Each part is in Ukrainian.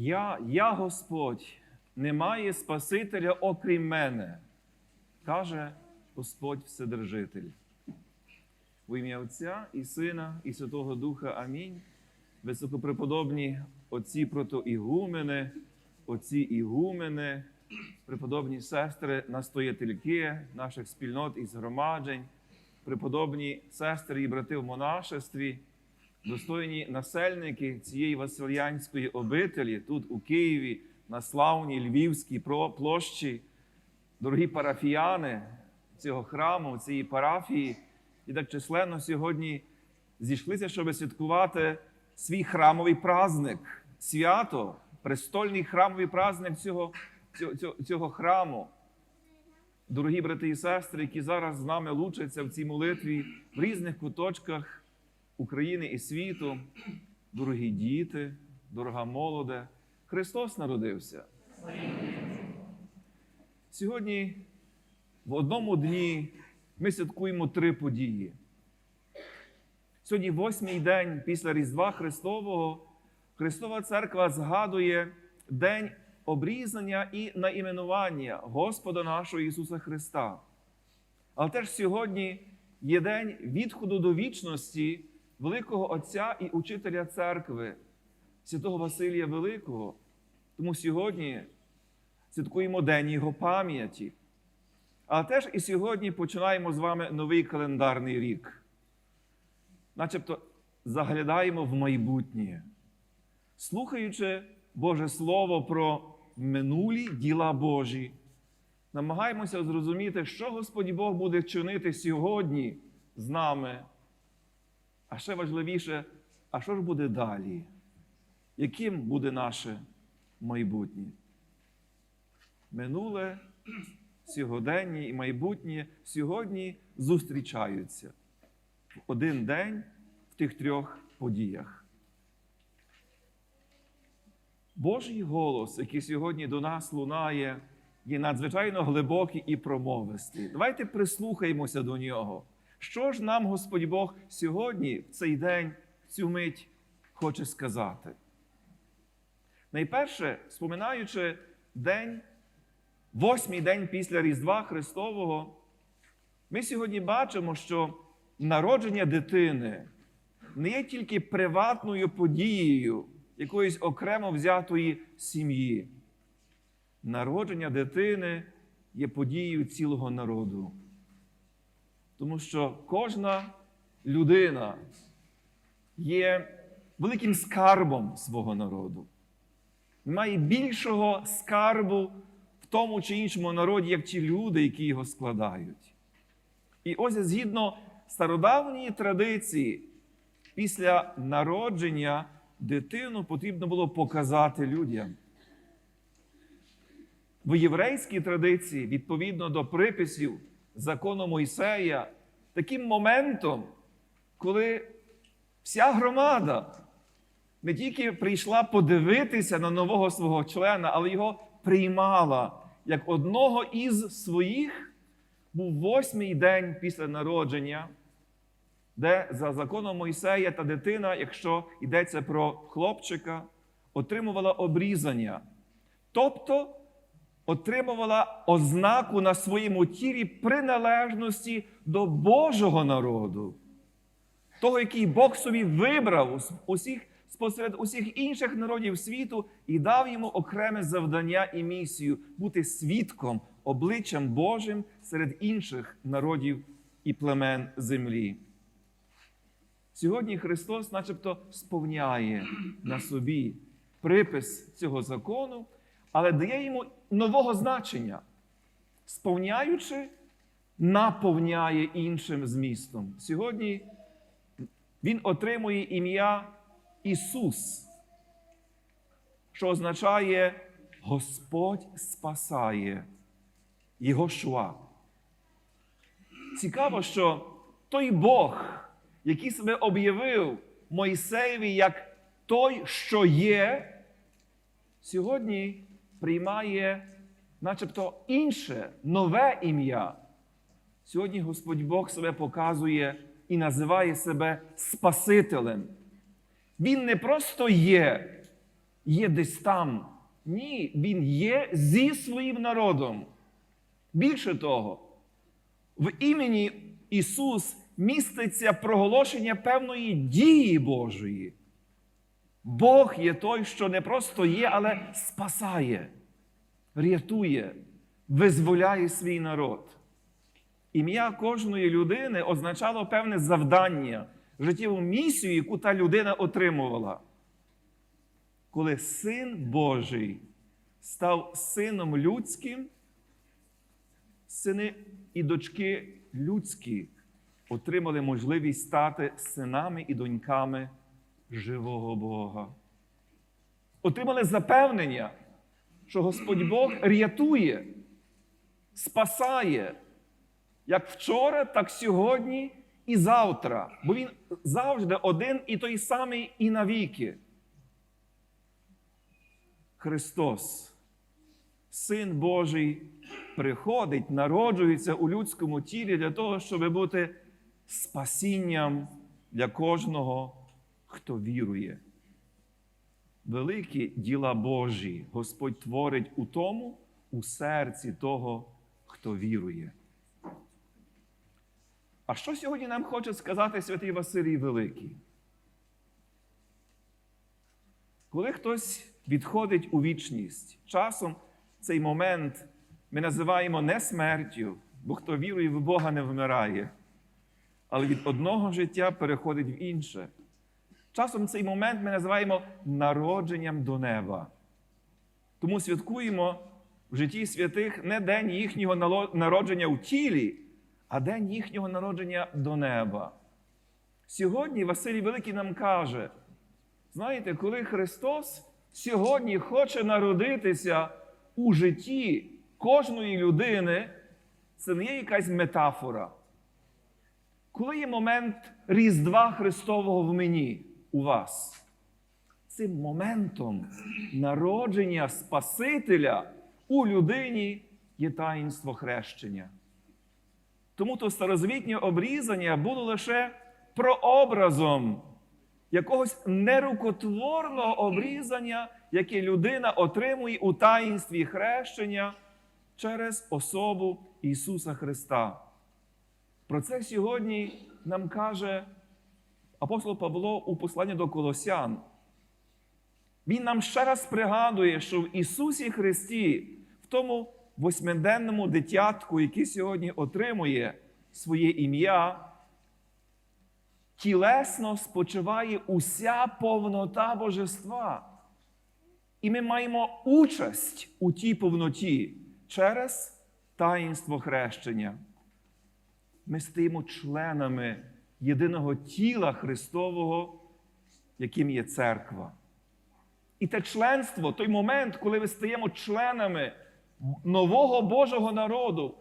Я, я Господь, немає Спасителя окрім мене, каже Господь Вседержитель. В ім'я Отця і Сина, і Святого Духа. Амінь. Високопреподобні отці протоігумени, отці ігумени, преподобні сестри, настоятельки наших спільнот і згромаджень, преподобні сестри і брати в монашестві, достойні насельники цієї Васильянської обителі тут у Києві, на славній Львівській площі, дорогі парафіяни цього храму, цієї парафії, і так численно сьогодні зійшлися, щоб святкувати свій храмовий праздник, свято, престольний храмовий праздник цього, цього, цього, храму. Дорогі брати і сестри, які зараз з нами лучаться в цій молитві в різних куточках України і світу, дорогі діти, дорога молоде, Христос народився. Сьогодні в одному дні ми святкуємо три події. Сьогодні, восьмий день після Різдва Христового, Христова Церква згадує День обрізання і наіменування Господа нашого Ісуса Христа. Але теж сьогодні є день відходу до вічності великого Отця і учителя церкви, святого Василія Великого. Тому сьогодні святкуємо День Його пам'яті. Але теж і сьогодні починаємо з вами новий календарний рік. Начебто заглядаємо в майбутнє, слухаючи Боже Слово про минулі діла Божі, намагаємося зрозуміти, що Господь Бог буде чинити сьогодні з нами. А ще важливіше, а що ж буде далі? Яким буде наше майбутнє? Минуле, сьогодення і майбутнє сьогодні зустрічаються в один день в тих трьох подіях. Божий голос, який сьогодні до нас лунає, є надзвичайно глибокий і промовистий. Давайте прислухаємося до нього. Що ж нам Господь Бог сьогодні, в цей день, в цю мить хоче сказати? Найперше, споминаючи день, восьмий день після Різдва Христового, ми сьогодні бачимо, що народження дитини не є тільки приватною подією якоїсь окремо взятої сім'ї. Народження дитини є подією цілого народу. Тому що кожна людина є великим скарбом свого народу. Немає більшого скарбу в тому чи іншому народі, як ті люди, які його складають. І ось згідно стародавньої традиції, після народження дитину потрібно було показати людям. В єврейській традиції, відповідно до приписів закону Мойсея, таким моментом, коли вся громада не тільки прийшла подивитися на нового свого члена, але його приймала як одного із своїх, був восьмий день після народження, де за законом Мойсея та дитина, якщо йдеться про хлопчика, отримувала обрізання. Тобто отримувала ознаку на своєму тілі приналежності до Божого народу, того, який Бог собі вибрав усіх, спосеред усіх інших народів світу і дав йому окреме завдання і місію бути свідком, обличчям Божим серед інших народів і племен землі. Сьогодні Христос, начебто, сповняє на собі припис цього закону, але дає йому нового значення, сповняючи, наповняє іншим змістом. Сьогодні Він отримує ім'я Ісус, що означає Господь спасає Єгошуа. Цікаво, що той Бог, який себе об'явив Мойсеєві як той, що є, сьогодні приймає начебто інше, нове ім'я. Сьогодні Господь Бог себе показує і називає себе Спасителем. Він не просто є є десь там. Ні, Він є зі своїм народом. Більше того, в імені Ісус міститься проголошення певної дії Божої. Бог є той, що не просто є, але спасає, рятує, визволяє свій народ. Ім'я кожної людини означало певне завдання, життєву місію, яку та людина отримувала. Коли син Божий став сином людським, сини і дочки людські отримали можливість стати синами і доньками живого Бога. Отримали запевнення, що Господь Бог рятує, спасає як вчора, так сьогодні і завтра. Бо Він завжди один і той самий і навіки. Христос, Син Божий, приходить, народжується у людському тілі для того, щоб бути спасінням для кожного, хто вірує. Великі діла Божі Господь творить у тому, у серці того, хто вірує. А що сьогодні нам хоче сказати святий Василій Великий? Коли хтось відходить у вічність, часом цей момент ми називаємо не смертю, бо хто вірує в Бога не вмирає, але від одного життя переходить в інше. Часом цей момент ми називаємо народженням до неба. Тому святкуємо в житті святих не день їхнього народження у тілі, а день їхнього народження до неба. Сьогодні Василій Великий нам каже: знаєте, коли Христос сьогодні хоче народитися у житті кожної людини, це не є якась метафора. Коли є момент Різдва Христового в мені у вас, цим моментом народження Спасителя у людині є таїнство хрещення. Тому то старозвітнє обрізання було лише прообразом якогось нерукотворного обрізання, яке людина отримує у таїнстві хрещення через особу Ісуса Христа. Про це сьогодні нам каже апостол Павло у посланні до Колосян. Він нам ще раз пригадує, що в Ісусі Христі, в тому восьмиденному дитятку, який сьогодні отримує своє ім'я, тілесно спочиває уся повнота Божества. І ми маємо участь у тій повноті через таїнство хрещення. Ми стаємо членами єдиного тіла Христового, яким є церква. І те членство, той момент, коли ми стаємо членами нового Божого народу,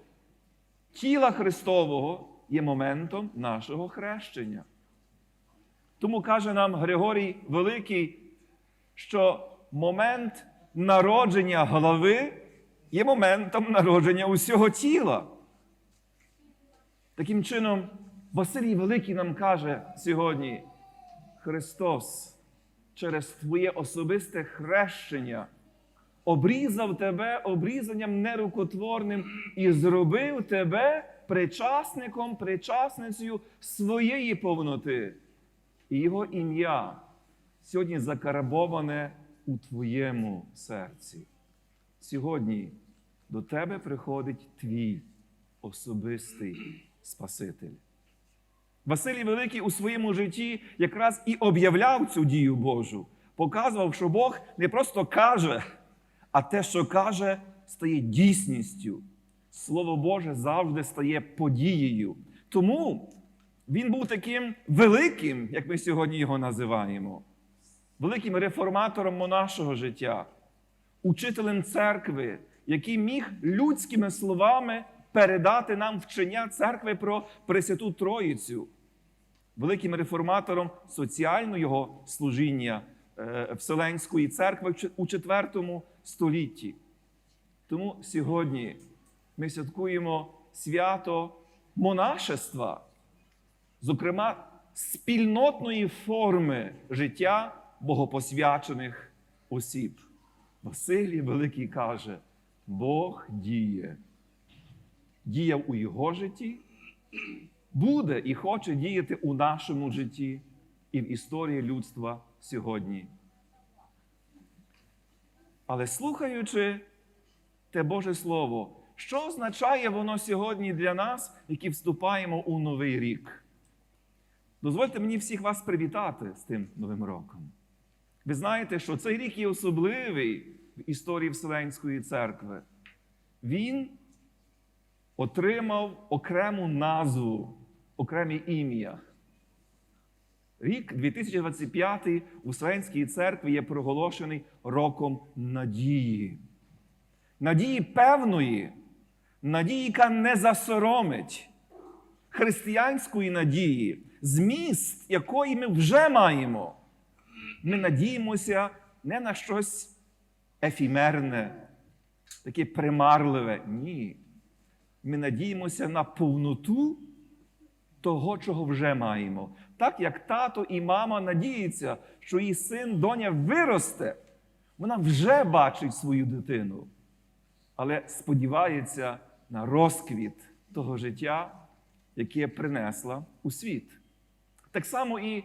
тіла Христового, є моментом нашого хрещення. Тому каже нам Григорій Великий, що момент народження голови є моментом народження усього тіла. Таким чином, Василій Великий нам каже сьогодні: Христос через Твоє особисте хрещення обрізав тебе обрізанням нерукотворним і зробив тебе причасником, причасницею своєї повноти. І Його ім'я сьогодні закарабоване у твоєму серці. Сьогодні до тебе приходить твій особистий Спаситель. Василій Великий у своєму житті якраз і об'являв цю дію Божу, показував, що Бог не просто каже, а те, що каже, стає дійсністю. Слово Боже завжди стає подією. Тому він був таким великим, як ми сьогодні його називаємо, великим реформатором нашого життя, учителем церкви, який міг людськими словами передати нам вчення церкви про Пресвяту Троїцю, великим реформатором соціального служіння е, Вселенської церкви у IV столітті. Тому сьогодні ми святкуємо свято монашества, зокрема, спільнотної форми життя богопосвячених осіб. Василій Великий каже: Бог діє. Діяв у його житті, буде і хоче діяти у нашому житті і в історії людства сьогодні. Але слухаючи те Боже Слово, що означає воно сьогодні для нас, які вступаємо у новий рік? Дозвольте мені всіх вас привітати з тим новим роком. Ви знаєте, що цей рік є особливий в історії Вселенської церкви. Він отримав окрему назву, окреме ім'я. Рік 2025 у Вселенській церкві є проголошений роком надії. Надії певної, надії, яка не засоромить, християнської надії, зміст, якої ми вже маємо. Ми надіємося не на щось ефімерне, таке примарливе. Ні. Ми надіємося на повноту того, чого вже маємо. Так як тато і мама надіються, що її син, доня виросте, вона вже бачить свою дитину, але сподівається на розквіт того життя, яке принесла у світ. Так само і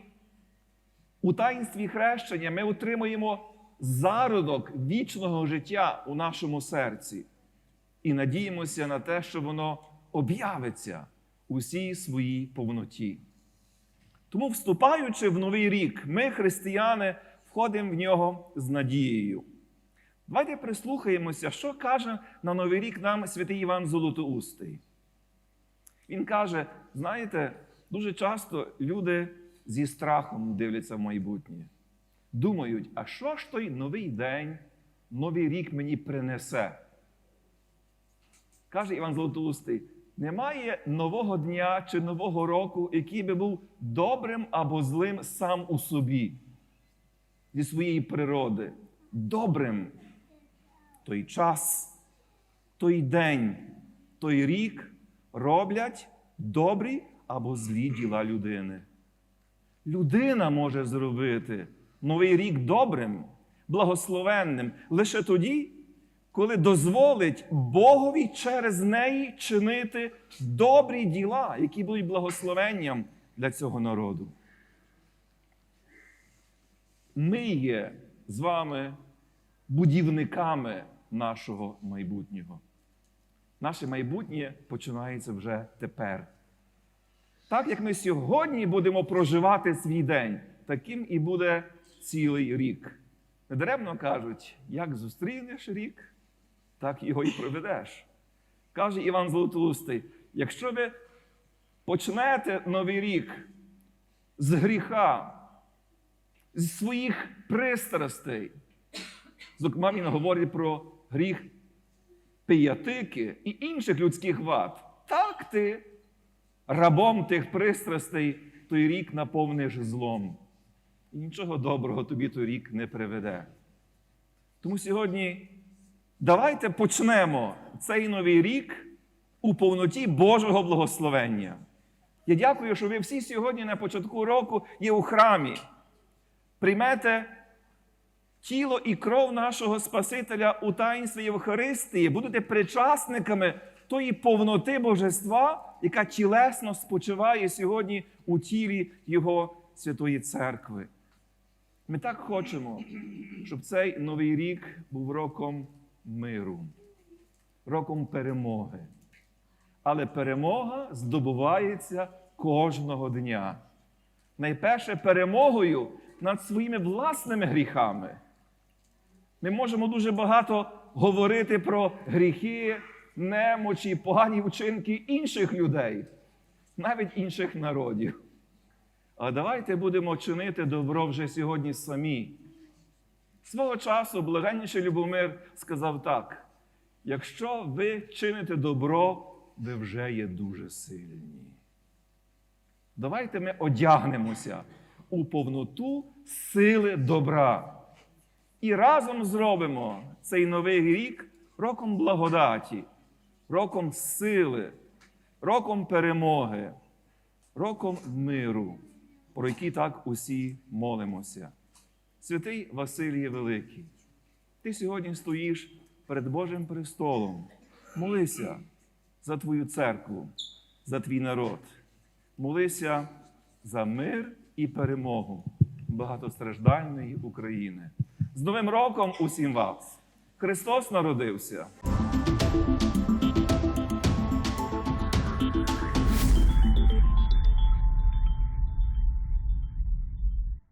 у таїнстві хрещення ми отримуємо зародок вічного життя у нашому серці і надіємося на те, що воно об'явиться у всій своїй повноті. Тому, вступаючи в новий рік, ми, християни, входимо в нього з надією. Давайте прислухаємося, що каже на Новий рік нам святий Іван Золотоустий. Він каже: знаєте, дуже часто люди зі страхом дивляться в майбутнє. Думають, а що ж той новий день, новий рік мені принесе? Каже Іван Золотоустий, немає нового дня чи нового року, який би був добрим або злим сам у собі, зі своєї природи. Добрим той час, той день, той рік роблять добрі або злі діла людини. Людина може зробити новий рік добрим, благословенним лише тоді, коли дозволить Богові через неї чинити добрі діла, які будуть благословенням для цього народу. Ми є з вами будівниками нашого майбутнього. Наше майбутнє починається вже тепер. Так як ми сьогодні будемо проживати свій день, таким і буде цілий рік. Недаремно кажуть, як зустрінеш рік, так його і проведеш. Каже Іван Золотоустий, якщо ви почнете новий рік з гріха, з своїх пристрастей, зокрема, він говорить про гріх пиятики і інших людських вад, так ти рабом тих пристрастей той рік наповниш злом. І нічого доброго тобі той рік не приведе. Тому сьогодні давайте почнемо цей новий рік у повноті Божого благословення. Я дякую, що ви всі сьогодні на початку року є у храмі. Приймете тіло і кров нашого Спасителя у таїнстві Євхаристії, будете причасниками тої повноти Божества, яка тілесно спочиває сьогодні у тілі Його Святої Церкви. Ми так хочемо, щоб цей новий рік був роком миру, роком перемоги. Але перемога здобувається кожного дня. Найперше перемогою над своїми власними гріхами. Ми можемо дуже багато говорити про гріхи, немочі, погані вчинки інших людей, навіть інших народів. Але давайте будемо чинити добро вже сьогодні самі. Свого часу блаженніший Любомир сказав так: якщо ви чините добро, ви вже є дуже сильні. Давайте ми одягнемося у повноту сили добра. І разом зробимо цей новий рік роком благодаті, роком сили, роком перемоги, роком миру, про який так усі молимося. Святий Василій Великий, Ти сьогодні стоїш перед Божим престолом. Молися за твою церкву, за твій народ. Молися за мир і перемогу багатостраждальної України. З Новим роком усім вас! Христос народився!